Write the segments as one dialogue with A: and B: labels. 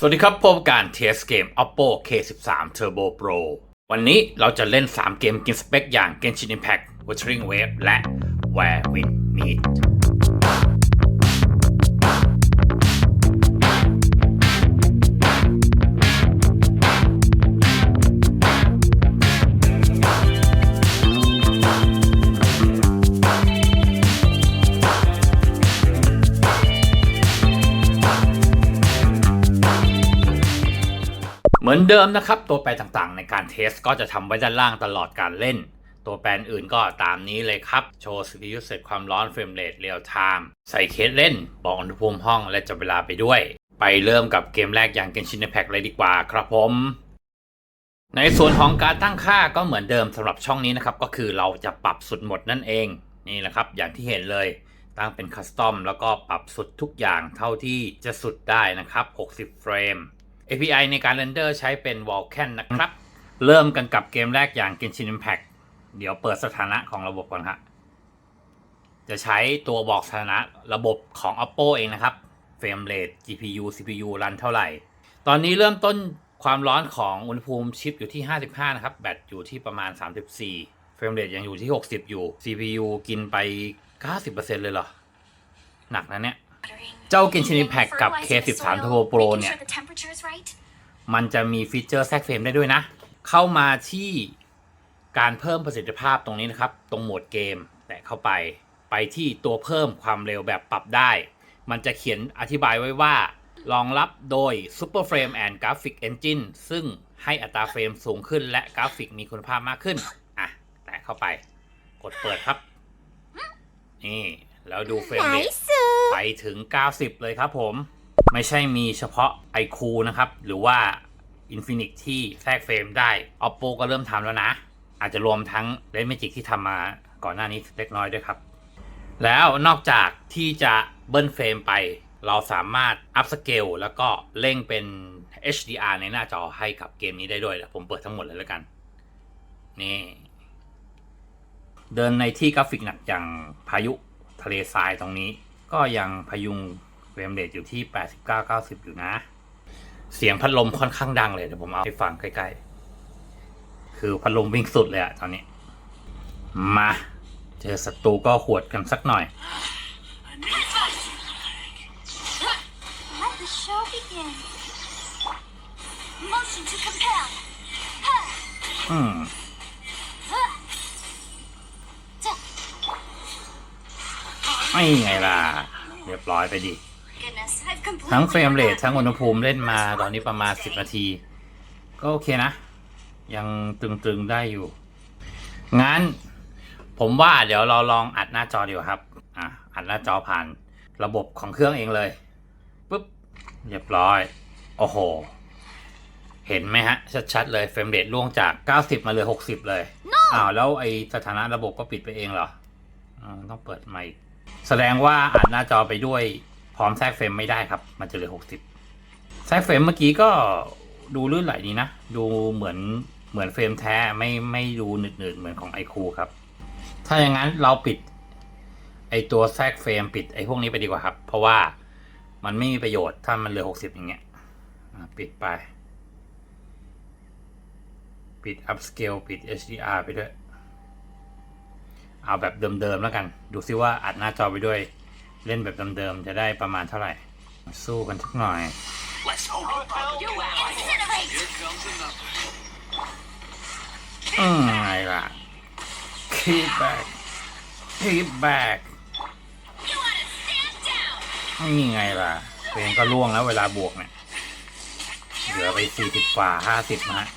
A: สวัสดีครับพบกับการเทสเกม Oppo K13 Turbo Pro วันนี้เราจะเล่น 3 เกมกินสเปคอย่าง Genshin Impact Wuthering Wave และ Where We Meet มือนเดิมนะครับตัวแปรต่างๆ ในการเทสก็จะทำไว้ด้านล่างตลอดการเล่น ตัวแปรอื่นก็ตามนี้เลยครับ โชว์ CPU เสร็จความร้อนเฟรมเรทเรียลไทม์ใส่เคสเล่น บอกอุณหภูมิห้องและจับเวลาไปด้วย ไปเริ่มกับเกมแรกอย่าง Genshin Impact เลยดีกว่าครับผม ในส่วนของการตั้งค่าก็เหมือนเดิมสำหรับช่องนี้นะครับ ก็คือเราจะปรับสุดหมดนั่นเองนี่แหละครับ อย่างที่เห็นเลยตั้งเป็นคัสตอมแล้วก็ปรับสุดทุกอย่างเท่าที่จะสุดได้นะครับ 60 เฟรม API ในการเรนเดอร์ใช้เป็น Vulkan นะครับ เริ่มกันกับเกมแรกอย่าง Genshin Impact เดี๋ยวเปิดสถานะของระบบก่อนครับจะใช้ตัวบอกสถานะระบบของ Oppo เองนะครับ เฟรมเรท GPU CPU รันเท่าไหร่ ตอนนี้เริ่มต้นความร้อนของอุณหภูมิชิปอยู่ที่ 55 นะครับ แบตอยู่ที่ประมาณ 34 เฟรมเรทยังอยู่ที่ 60 อยู่ CPU กินไป 90%เลยเหรอ หนักนะเนี่ย เจ้า Genshin Impact กับ K13 Turbo Pro เนี่ย มันจะมีฟีเจอร์แทรกเฟรมได้ด้วยนะ เข้ามาที่การเพิ่มประสิทธิภาพตรงนี้นะครับ ตรงโหมดเกมแตะเข้าไปไปที่ตัวเพิ่มความเร็วแบบปรับได้ มันจะเขียนอธิบายไว้ว่ารองรับโดย Super Frame and Graphic Engine ซึ่งให้อัตราเฟรมสูงขึ้น และกราฟิกมีคุณภาพมากขึ้น อะ แตะเข้าไป กดเปิดครับ นี่ แล้วดูเฟรมเรท ไปถึง 90 เลยครับผม ไม่ใช่มีเฉพาะ iQ นะครับ หรือว่า Infinix ที่แทรกเฟรมได้ Oppo ก็เริ่มทำแล้วนะ อาจจะรวมทั้ง Red Magic ที่ทำมาก่อนหน้านี้เล็กน้อยด้วยครับ แล้วนอกจากที่จะเบิ้ลเฟรมไป เราสามารถอัพสเกลแล้วก็เร่งเป็น HDR ในหน้าจอให้กับเกมนี้ได้ด้วยผมเปิดทั้งหมดเลยแล้วกัน นี่ เดินในที่กราฟิกหนักอย่างพายุทะเลทรายตรงนี้ ก็ยังพยุงเฟรมเรทอยู่ที่ 89-90 อยู่นะ เสียงพัดลมค่อนข้างดังเลยเดี๋ยวผมเอาให้ฟังใกล้ๆ คือพัดลมวิ่งสุดเลยอะตอนนี้ มา เจอศัตรูก็หวดกันสักหน่อย
B: Let the show begin. Motion to compel.
A: อืม ไม่ไงล่ะ เรียบร้อยไปดิ
B: Goodness, I've completely
A: ทั้งเฟรมเรท
B: forgotten
A: ทั้งอุณหภูมิเล่นมาตอนนี้ประมาณ 10 นาที ก็โอเคนะ ยังตึงๆได้อยู่ งั้น ผมว่าเดี๋ยวเราลองอัดหน้าจอดีกว่าครับ อะ อัดหน้าจอผ่านระบบของเครื่องเองเลยปุ๊บ เรียบร้อย โอ้โห เห็นไหมฮะ ชัดๆเลยเฟรมเรทล่วงจาก 90 มาเหลือ60 เลยอ้าวแล้วไอสถานะระบบก็ปิดไปเองเหรออาต้องเปิดใหม่ แสดงว่าอัดหน้าจอไปด้วยพร้อมแทรกเฟรมไม่ได้ครับ มันจะเหลือ 60 แทรกเฟรมเมื่อกี้ก็ดูลื่นไหลดีนะ ดูเหมือนเหมือนเฟรมแท้ไม่ไม่ดูหนืดๆเหมือนของไอคูครับ ถ้าอย่างนั้นเราปิด ไอตัวแทรกเฟรมปิดไอพวกนี้ไปดีกว่าครับ เพราะว่ามันไม่มีประโยชน์ถ้ามันเหลือ 60 อย่างเงี้ยปิดไป ปิด upscale ปิด HDR ไปด้วย เอาแบบเดิมๆแล้วกัน ดูซิว่าอัดหน้าจอไปด้วย เล่นแบบเดิมๆจะได้ประมาณเท่าไหร่ สู้กันสักหน่อย
C: Let's hope.
B: You incinerate!
C: Here comes another.
A: อืมไงล่ะ keep back keep back
B: You wanna stand down!
A: นี่ไงล่ะเพลงก็ล่วงแล้วเวลาบวกเนี่ยเหลือไปสี่สิบกว่าห้าสิบนะฮะ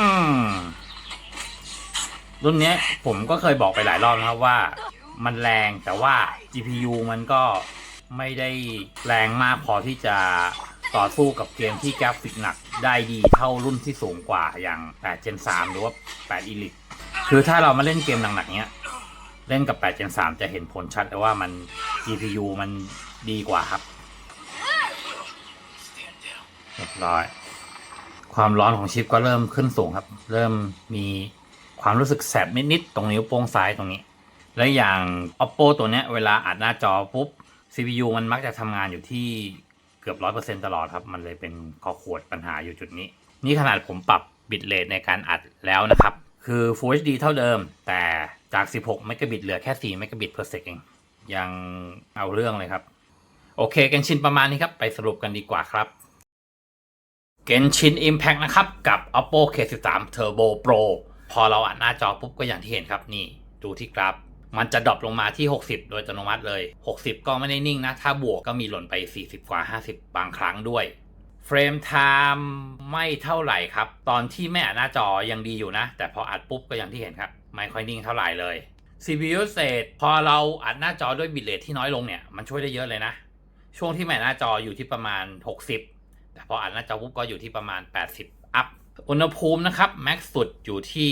A: อืม รุ่นเนี้ยผมก็เคยบอกไปหลายรอบนะครับว่ามันแรงแต่ว่า GPU มันก็ไม่ได้แรงมากพอที่จะต่อสู้กับเกมที่กราฟิกหนักได้ดีเท่ารุ่นที่สูงกว่าอย่าง 8 Gen 3 หรือว่า 8 Elite คือถ้าเรามาเล่นเกมหนักๆเนี้ย เล่นกับ 8 Gen 3 จะเห็นผลชัดเลยว่ามัน GPU มันดีกว่าครับเรียบร้อย ความร้อนของชิปก็เริ่มขึ้นสูงครับ เริ่มมี ความรู้สึกแสบนิดๆตรงนิ้วโป้งซ้ายตรงนี้ และอย่าง oppo ตัวเนี้ยเวลาอัดหน้าจอปุ๊บ CPU มันมักจะทำงานอยู่ที่เกือบร้อยเปอร์เซ็นตลอดครับ มันเลยเป็นคอขวดปัญหาอยู่จุดนี้ นี่ขนาดผมปรับบิตเรทในการอัดแล้วนะครับ คือ Full HD เท่าเดิม แต่จาก 16 เมกะบิตเหลือแค่4เมกะบิต per sec เอง ยังเอาเรื่องเลยครับ โอเคเกนชินประมาณนี้ครับ ไปสรุปกันดีกว่าครับเกนชิน Impact นะครับ กับ Oppo K13 Turbo Pro พอเราอ่านหน้าจอปุ๊บก็อย่างที่เห็นครับนี่ดูที่กราฟมันจะดรอปลงมาที่ 60 โดยอัตโนมัติเลย 60 ก็ไม่ได้นิ่งนะ ถ้าบวกก็มีหล่นไป 40 กว่า 50 บางครั้งด้วย เฟรมไทม์ไม่เท่าไหร่ครับ ตอนที่ไม่อ่านหน้าจอยังดีอยู่นะ แต่พออัดปุ๊บก็อย่างที่เห็นครับ ไม่ค่อยนิ่งเท่าไหร่เลย CPU เศษพอเราอัดหน้าจอด้วยบิตเรทที่น้อยลงเนี่ย มันช่วยได้เยอะเลยนะ ช่วงที่แม่หน้าจออยู่ที่ประมาณ 60 แต่พออัดหน้าจอปุ๊บก็อยู่ที่ประมาณ 80 อุณหภูมินะครับแม็กซ์สุดอยู่ที่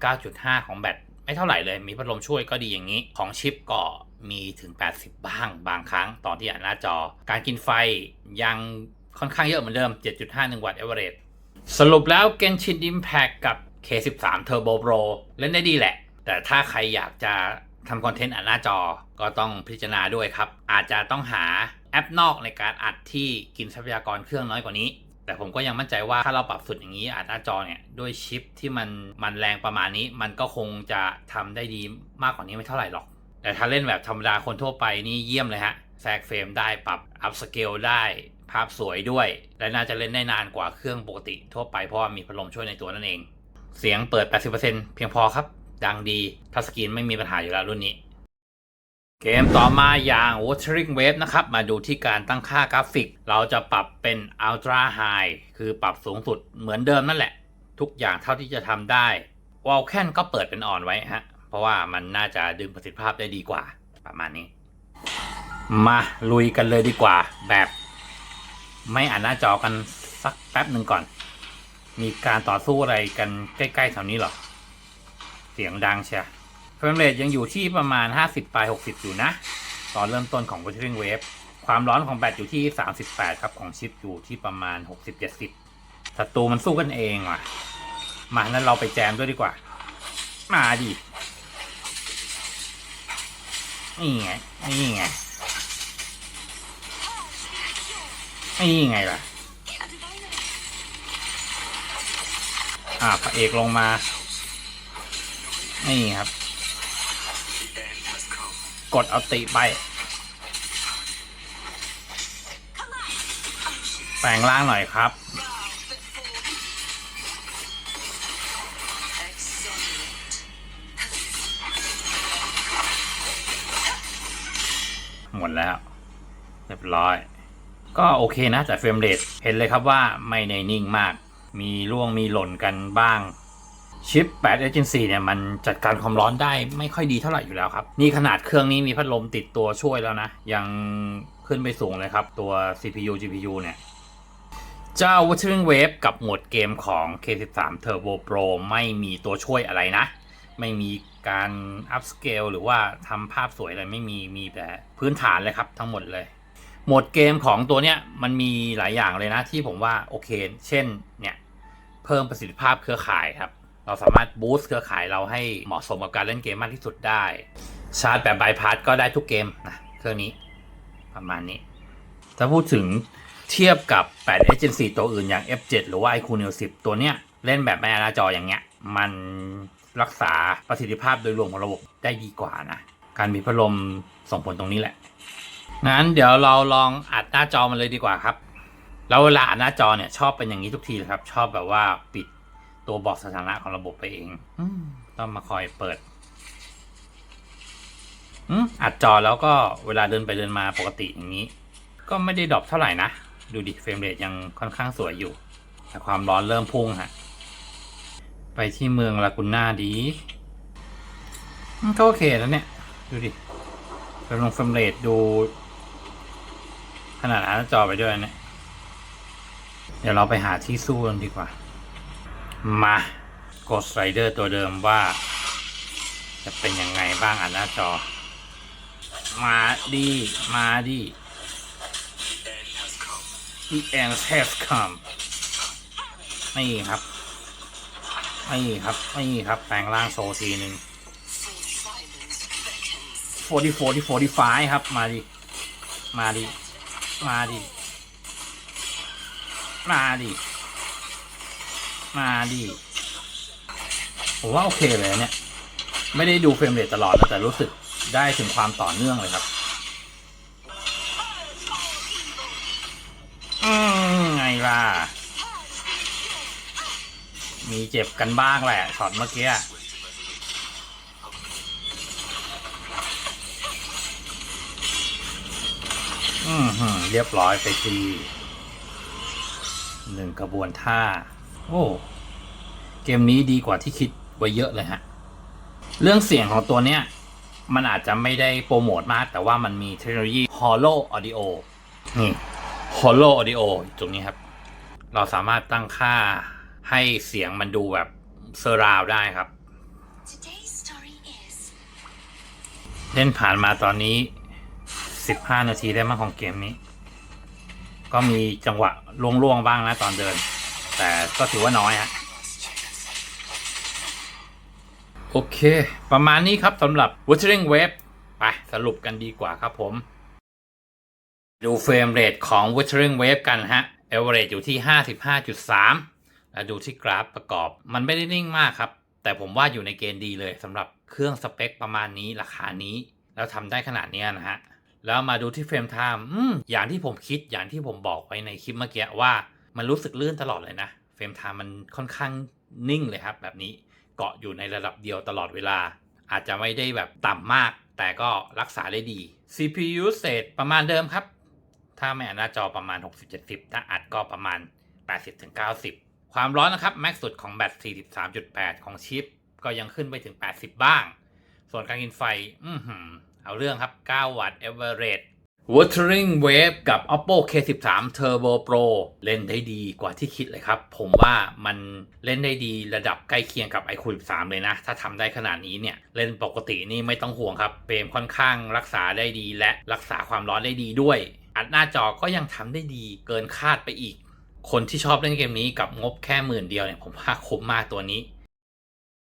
A: 39.5 ของแบตไม่เท่าไหร่เลย มีพัดลมช่วยก็ดีอย่างนี้ของชิปก็มีถึง 80 บ้างบางครั้ง ตอนที่อ่านหน้าจอ การกินไฟยังค่อนข้างเยอะเหมือนเดิม 7.51 วัตต์เอเวอเรสสรุปแล้ว Genshin Impact กับ K13 Turbo Pro เล่นได้ดีแหละ แต่ถ้าใครอยากจะทำคอนเทนต์อ่านหน้าจอก็ต้องพิจารณาด้วยครับ อาจจะต้องหาแอปนอกในการอัดที่กินทรัพยากรเครื่องน้อยกว่านี้ แต่ผมก็ยังมั่นใจว่าถ้าเราปรับสุดอย่างนี้อัดหน้าจอเนี่ยด้วยชิปที่มันมันแรงประมาณนี้ มันก็คงจะทำได้ดีมากกว่านี้ไม่เท่าไหร่หรอก แต่ถ้าเล่นแบบธรรมดาคนทั่วไปนี่เยี่ยมเลยฮะแทรกเฟรมได้ปรับอัพสเกลได้ภาพสวยด้วย และน่าจะเล่นได้นานกว่าเครื่องปกติทั่วไปเพราะว่ามีพัดลมช่วยในตัวนั่นเอง เสียงเปิด 80%เพียงพอครับ ดังดีทัชสกรีนไม่มีปัญหาอยู่แล้วรุ่นนี้ เกมต่อมาอย่าง Wuthering Wave นะครับ มาดูที่การตั้งค่ากราฟิก เราจะปรับเป็น Ultra High คือปรับสูงสุดเหมือนเดิมนั่นแหละ ทุกอย่างเท่าที่จะทำได้ w a l c a n ก็เปิดเป็นอ่อนไว้ฮะ เพราะว่ามันน่าจะดึงประสิทธิภาพได้ดีกว่า ประมาณนี้ มาลุยกันเลยดีกว่า แบบ ไม่อ่านหน้าจอกันสักแป๊บหนึ่งก่อน มีการต่อสู้อะไรกันใกล้ๆแถวนี้หรอ เสียงดังเชีย เฟรมเรทยังอยู่ที่ประมาณ 50ปลาย60 อยู่นะ ตอนเริ่มต้นของ Wuthering Wave ความร้อนของแบตอยู่ที่ 38 ครับ ของชิปอยู่ที่ประมาณ 60-70ศัตรูมันสู้กันเองว่ะ มานั้นเราไปแจมด้วยดีกว่า มาดินี่ไง นี่ไง นี่ไงล่ะ อ่าพระเอกลงมา นี่ครับ กดเอาติไป แปลงร่างหน่อยครับ หมดแล้ว เรียบร้อย ก็โอเคนะแต่เฟรมเรทเห็นเลยครับว่าไม่ในนิ่งมาก มีร่วงมีหล่นกันบ้าง ชิป 8 Agency เนี่ยมันจัดการความร้อนได้ไม่ค่อยดีเท่าไหร่อยู่แล้วครับ นี่ขนาดเครื่องนี้มีพัดลมติดตัวช่วยแล้วนะ ยังขึ้นไปสูงเลยครับ ตัว CPU GPU เนี่ย เจ้า Wuthering Wave กับโหมดเกมของ K13 Turbo Pro ไม่มีตัวช่วยอะไรนะ ไม่มีการ upscale หรือว่าทำภาพสวยอะไรไม่มีมีแต่พื้นฐานเลยครับทั้งหมดเลยโหมดเกมของตัวเนี้ยมันมีหลายอย่างเลยนะที่ผมว่าโอเค เช่นเนี่ยเพิ่มประสิทธิภาพเครือข่ายครับ เราสามารถบูสต์เครือข่ายเราให้เหมาะสมกับการเล่นเกมมากที่สุดได้ ชาร์จแบบบายพาสก็ได้ทุกเกมนะเครื่องนี้ประมาณนี้ ถ้าพูดถึงเทียบกับ 8 Agency ตัวอื่นอย่าง F7 หรือว่า iQOO Neo 10 ตัวเนี้ย เล่นแบบไม่อานหน้าจออย่างเงี้ย มันรักษาประสิทธิภาพโดยรวมของระบบได้ดีกว่านะ การมีพัดลมส่งผลตรงนี้แหละ งั้นเดี๋ยวเราลองอัดหน้าจอมันเลยดีกว่าครับ แล้วเวลาอัดหน้าจอเนี่ยชอบเป็นอย่างนี้ทุกทีเลยครับ ชอบแบบว่าปิด ตัวบอกสถานะของระบบไปเองอมต้องมาคอยเปิดอมอัดจอแล้วก็เวลาเดินไปเดินมาปกติอย่างนี้ ก็ไม่ได้ดรอปเท่าไหร่นะ ดูดิเฟรมเรทยังค่อนข้างสวยอยู่ แต่ความร้อนเริ่มพุ่งฮะ ไปที่เมืองลากูน่าดีอืมก็โอเคแล้วเนี่ย ดูดิเฟรมลงเฟรมเรทดู ขนาดอ่านหน้าจอไปด้วยเนี่ยเดี๋ยวเราไปหาที่สู้กันดีกว่า มากดสไลเดอร์ตัวเดิมว่า จะเป็นยังไงบ้างอ่านหน้าจอ มาดี มาดี
C: The end has come.
A: นี่ครับนี่ครับนี่ครับแปลงร่างโซทีหนึ่ง44ที่45ครับ มาดิ มาดิ มาดิ มาดิ มาดิผมว่าโอเคเลยเนี่ย ไม่ได้ดูเฟรมเรทตลอดแต่รู้สึกได้ถึงความต่อเนื่องเลยครับอืมไงล่ะ มีเจ็บกันบ้างแหละช็อตเมื่อกี้อืมหืมเรียบร้อยไปทีหนึ่งกระบวนท่า โอ้ เกมนี้ดีกว่าที่คิดไว้เยอะเลยฮะ เรื่องเสียงของตัวเนี้ย มันอาจจะไม่ได้โปรโมทมาก แต่ว่ามันมีเทคโนโลยี Hollow Audio นี่ Hollow Audio อยู่ตรงนี้ครับ เราสามารถตั้งค่าให้เสียงมันดูแบบเซอร์ราวได้ครับ
B: Today's story is
A: เล่นผ่านมาตอนนี้ 15 นาทีได้มากของเกมนี้ ก็มีจังหวะล่วงๆบ้างนะตอนเดิน แต่ก็ถือว่าน้อยฮะโอเค ประมาณนี้ครับสำหรับ Wuthering Wave ไปสรุปกันดีกว่าครับผม ดูเฟรมเรทของ Wuthering Wave กันฮะ Average อยู่ที่ 55.3 แล้วดูที่กราฟประกอบ มันไม่ได้นิ่งมากครับ แต่ผมว่าอยู่ในเกณฑ์ดีเลยสำหรับเครื่องสเปคประมาณนี้ราคานี้ แล้วทำได้ขนาดนี้นะฮะ แล้วมาดูที่เฟรมไทม์อืมอย่างที่ผมคิดอย่างที่ผมบอกไว้ในคลิปเมื่อกี้ว่า มันรู้สึกลื่นตลอดเลยนะเฟรมไทม์มันค่อนข้างนิ่งเลยครับ แบบนี้เกาะอยู่ในระดับเดียวตลอดเวลา อาจจะไม่ได้แบบต่ำมาก แต่ก็รักษาได้ดี CPU เศษประมาณเดิมครับ ถ้าไม่อัดหน้าจอประมาณ 60-70 ถ้าอัดก็ประมาณ 80-90 ความร้อนนะครับแม็กสุดของแบต 43.8 ของชิป ก็ยังขึ้นไปถึง 80 บ้าง ส่วนการกินไฟ อือหือเอาเรื่องครับ 9 วัตต์ average Wuthering Wave กับ Oppo K13 Turbo Pro เล่นได้ดีกว่าที่คิดเลยครับ ผมว่ามันเล่นได้ดีระดับใกล้เคียงกับ iQOO 13 เลยนะ ถ้าทำได้ขนาดนี้เนี่ย เล่นปกตินี่ไม่ต้องห่วงครับเฟรมค่อนข้างรักษาได้ดีและรักษาความร้อนได้ดีด้วย อัดหน้าจอก็ยังทำได้ดีเกินคาดไปอีก คนที่ชอบเล่นเกมนี้กับงบแค่หมื่นเดียวเนี่ยผมว่าคุ้มมากตัวนี้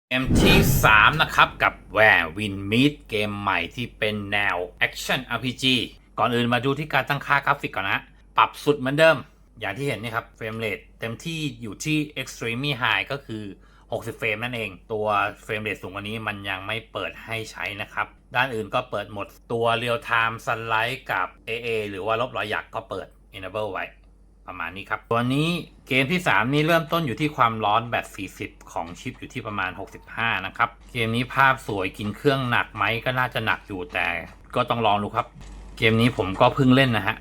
A: เกมที่ 3 นะครับ กับ Where Win Meet เกมใหม่ที่เป็นแนว Action RPG ก่อนอื่นมาดูที่การตั้งค่ากราฟิกก่อนนะ ปรับสุดเหมือนเดิม อย่างที่เห็นนี่ครับเฟรมเรทเต็มที่อยู่ที่ Extreme High ก็คือ 60 เฟรมนั่นเอง ตัวเฟรมเรทสูงกว่านี้มันยังไม่เปิดให้ใช้นะครับ ด้านอื่นก็เปิดหมดตัว Real Time Sunlight กับ AA หรือว่าลบรอยหยักก็เปิด Enable ไว้ประมาณนี้ครับ ตัวนี้เกมที่ 3 นี้เริ่มต้นอยู่ที่ความร้อนแบต40 ของชิปอยู่ที่ประมาณ 65 นะครับ เกมนี้ภาพสวยกินเครื่องหนักไหมก็น่าจะหนักอยู่แต่ก็ต้องลองดูครับ กมนี้ผมก็เพิ่งเล่นนะฮะ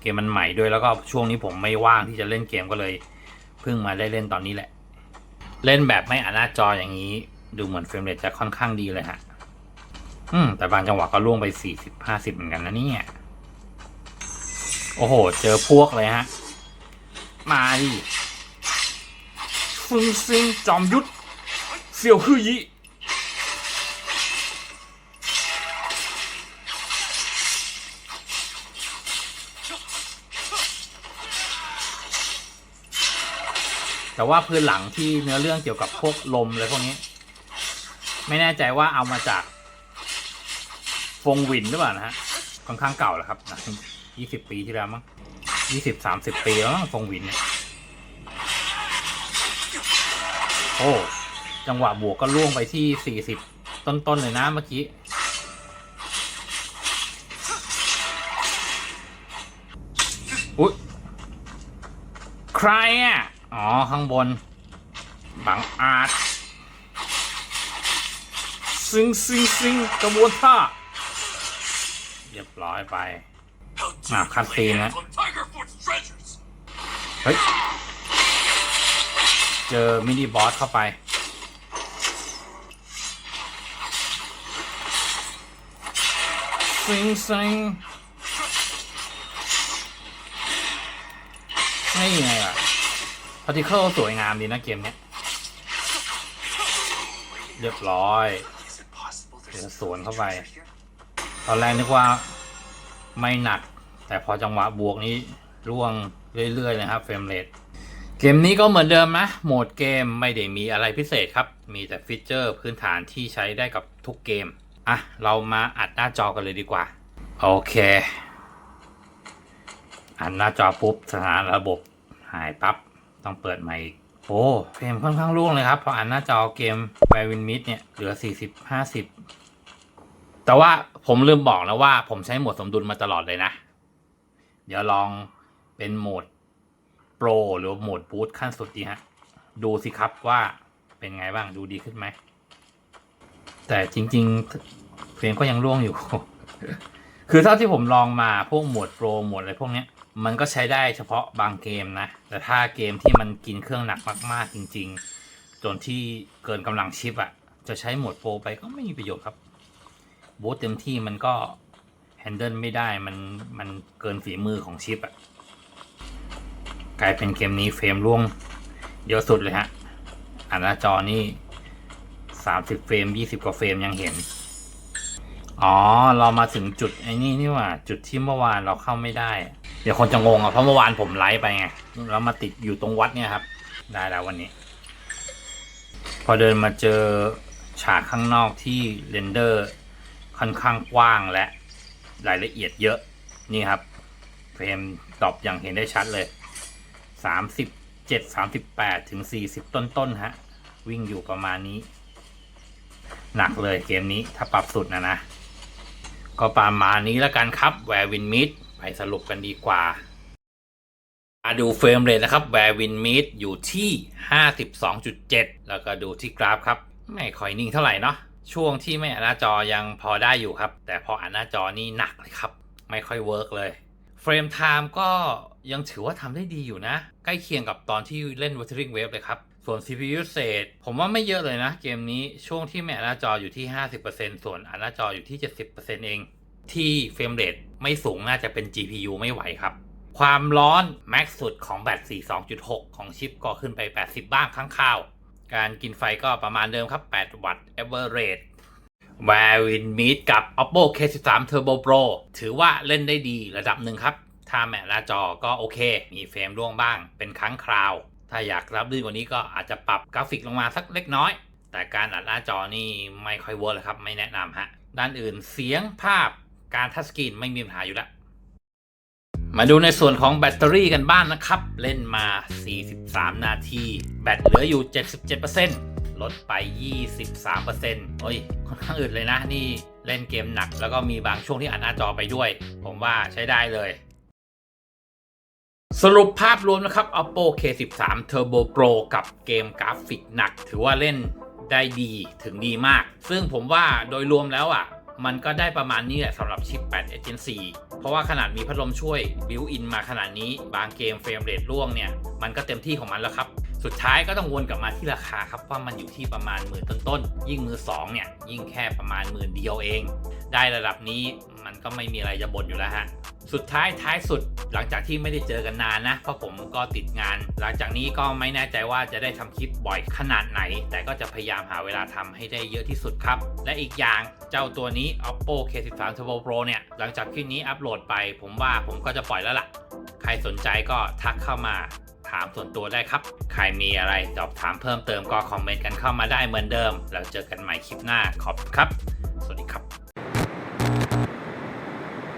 A: เกมมันใหม่ด้วยแล้วก็ช่วงนี้ผมไม่ว่างที่จะเล่นเกมก็เลย เพิ่งมาได้เล่นตอนนี้แหละ เล่นแบบไม่อ่านหน้าจออย่างนี้ ดูเหมือนเฟรมเรทจะค่อนข้างดีเลยฮะ อืม แต่บางจังหวะก็ล่วงไป40 50เหมือนกันนะเนี่ย โอ้โห เจอพวกเลยฮะ มาดิฟึงซิงจอมยุทธเสี่ยวฮือยิ แต่ว่าพื้นหลังที่เนื้อเรื่องเกี่ยวกับพวกลมอะไรพวกนี้ ไม่แน่ใจว่าเอามาจากฟงวินหรือเปล่านะฮะค่อนข้างเก่าแล้วครับนังยี่สิบปีที่แล้วมั้งยี่สิบสามสิบปีแล้วมั้งฟงวินเนี่ยโอ้จังหวะบวกก็ล่วงไปที่สี่สิบต้นๆเลยนะเมื่อกี้อุ๊ยใครอะ อ๋อ ข้างบน บังอาจ ซิงซิงซิงกระบวนท่า เรียบร้อยไป
C: How
A: Ah,
C: dare you
A: cutscene,
C: lay
A: eh?
C: hands on Tigerfoot's treasures?
A: เฮ้ย เจอมินิบอสเข้าไป ซิงซิงนี่ไงล่ะ พาร์ติเคิลสวยงามดีนะเกมเนี้ย เรียบร้อย
C: Is it possible there's
A: There's
C: some
A: one
C: treasure
A: เข้าไป ตอนแรกนึกว่าไม่หนัก แต่พอจังหวะบวกนี้ร่วงเรื่อยๆเลยครับเฟรมเรทเกมนี้ก็เหมือนเดิมนะ โหมดเกมไม่ได้มีอะไรพิเศษครับ มีแต่ฟีเจอร์พื้นฐานที่ใช้ได้กับทุกเกม อะ เรามาอัดหน้าจอกันเลยดีกว่า โอเค อัดหน้าจอปุ๊บสถานระบบหายปั๊บ ต้องเปิดใหม่อีกโอ้เฟรมค่อนข้างร่วงเลยครับ พออ่านหน้าจอเกมแวร์วินมิดเนี่ยเหลือ 40 50 แต่ว่าผมลืมบอกนะว่าผมใช้โหมดสมดุลมาตลอดเลยนะ เดี๋ยวลองเป็นโหมดโปรหรือโหมดบูทขั้นสุดดีฮะ ดูสิครับว่าเป็นไงบ้างดูดีขึ้นไหม แต่จริง ๆ เฟรมก็ยังร่วงอยู่ คือเท่าที่ผมลองมาพวกโหมดโปรโหมดอะไรพวกเนี้ย มันก็ใช้ได้เฉพาะบางเกมนะ แต่ถ้าเกมที่มันกินเครื่องหนักมากๆจริง ๆ จนที่เกินกำลังชิปอะ่ะ จะใช้โหมดโปรไปก็ไม่มีประโยชน์ครับบูตเต็มที่มันก็แฮนเดิลไม่ได้มันมันเกินฝีมือของชิปอะ่ะ กลายเป็นเกมนี้เฟรมร่วงเยอะสุดเลยฮะอ่านหน้าจอนี่สามสิบเฟรมยี่สิบกว่าเฟรมยังเห็น อ๋อ เรามาถึงจุดไอ้นี่นี่หว่า จุดที่เมื่อวานเราเข้าไม่ได้ เดี๋ยวคนจะงงอะเพราะเมื่อวานผมไลฟ์ไปไงแล้วมาติดอยู่ตรงวัดเนี่ยครับ ได้แล้ววันนี้ พอเดินมาเจอฉากข้างนอกที่เรนเดอร์ค่อนข้างกว้างและรายละเอียดเยอะนี่ครับเฟรมตอบอย่างเห็นได้ชัดเลยสามสิบเจ็ดสามสิบแปดถึงสี่สิบต้นๆฮะ วิ่งอยู่ประมาณนี้ หนักเลยเกมนี้ถ้าปรับสุดนะนะ ก็ประมาณนี้แล้วกันครับแวร์วินมิด ไปสรุปกันดีกว่ามาดูเฟรมเรทนะครับแวร์วินมิดอยู่ที่ 52.7 แล้วก็ดูที่กราฟครับ ไม่ค่อยนิ่งเท่าไหร่เนาะช่วงที่ไม่อ่านหน้าจอยังพอได้อยู่ครับ แต่พออ่านหน้าจอนี่หนักเลยครับ ไม่ค่อยเวิร์กเลยเฟรมไทม์ก็ยังถือว่าทำได้ดีอยู่นะ ใกล้เคียงกับตอนที่เล่น Wuthering Wave เลยครับ ส่วน CPU usage ผมว่าไม่เยอะเลยนะ เกมนี้ช่วงที่แม่หน้าจออยู่ที่ 50%ส่วนอ่านหน้าจออยู่ที่ 70%เอง ที่เฟรมเรท ไม่สูงน่าจะเป็น GPU ไม่ไหวครับ ความร้อนแม็กสุดของแบต 42.6 ของชิปก็ขึ้นไป 80 บ้างข้างข้าว การกินไฟก็ประมาณเดิมครับ 8 วัตต์ average แวร์วินมีดกับ Oppo K13 Turbo Pro ถือว่าเล่นได้ดีระดับหนึ่งครับ ถ้าแมะหน้าจอก็โอเค มีเฟรมร่วงบ้าง เป็นครั้งคราว ถ้าอยากรับรื่นกว่านี้ก็อาจจะปรับกราฟิกลงมาสักเล็กน้อย แต่การอัดหน้าจอนี่ไม่ค่อยเวิร์กเลยครับ ไม่แนะนำฮะ ด้านอื่นเสียงภาพ การทัชสกรีนไม่มีปัญหาอยู่แล้ว มาดูในส่วนของแบตเตอรี่กันบ้างนะครับ เล่นมา 43 นาที แบตเหลืออยู่ 77%ลดไป 23%โอ้ยค่อนข้างอึดเลยนะ นี่เล่นเกมหนัก แล้วก็มีบางช่วงที่อ่านหน้าจอไปด้วย ผมว่าใช้ได้เลยสรุปภาพรวมนะครับ Oppo K13 Turbo Pro กับเกมกราฟิกหนัก ถือว่าเล่นได้ดีถึงดีมาก ซึ่งผมว่าโดยรวมแล้วอะ มันก็ได้ประมาณนี้แหละสำหรับชิป 8 Gen 4เพราะว่าขนาดมีพัดลมช่วยบิวอินมาขนาดนี้ บางเกมเฟรมเรทร่วงเนี่ย มันก็เต็มที่ของมันแล้วครับ สุดท้ายก็ต้องวนกลับมาที่ราคาครับ ว่ามันอยู่ที่ประมาณหมื่นต้นๆ ยิ่งมือ 2 เนี่ย ยิ่งแค่ประมาณหมื่นเดียวเอง ได้ระดับนี้มันก็ไม่มีอะไรจะบ่นอยู่แล้วฮะ สุดท้ายท้ายสุด หลังจากที่ไม่ได้เจอกันนานนะ เพราะผมก็ติดงาน หลังจากนี้ก็ไม่แน่ใจว่าจะได้ทำคลิปบ่อยขนาดไหน แต่ก็จะพยายามหาเวลาทำให้ได้เยอะที่สุดครับ และอีกอย่างเจ้าตัวนี้ Oppo K13 Turbo Pro เนี่ย หลังจากคลิปนี้อัปโหลดไป ผมว่าผมก็จะปล่อยแล้วล่ะ ใครสนใจก็ทักเข้ามาถามส่วนตัวได้ครับ ใครมีอะไรสอบถามเพิ่มเติมก็คอมเมนต์กันเข้ามาได้เหมือนเดิม แล้วเจอกันใหม่คลิปหน้าขอบคุณครับ สวัสดีครับ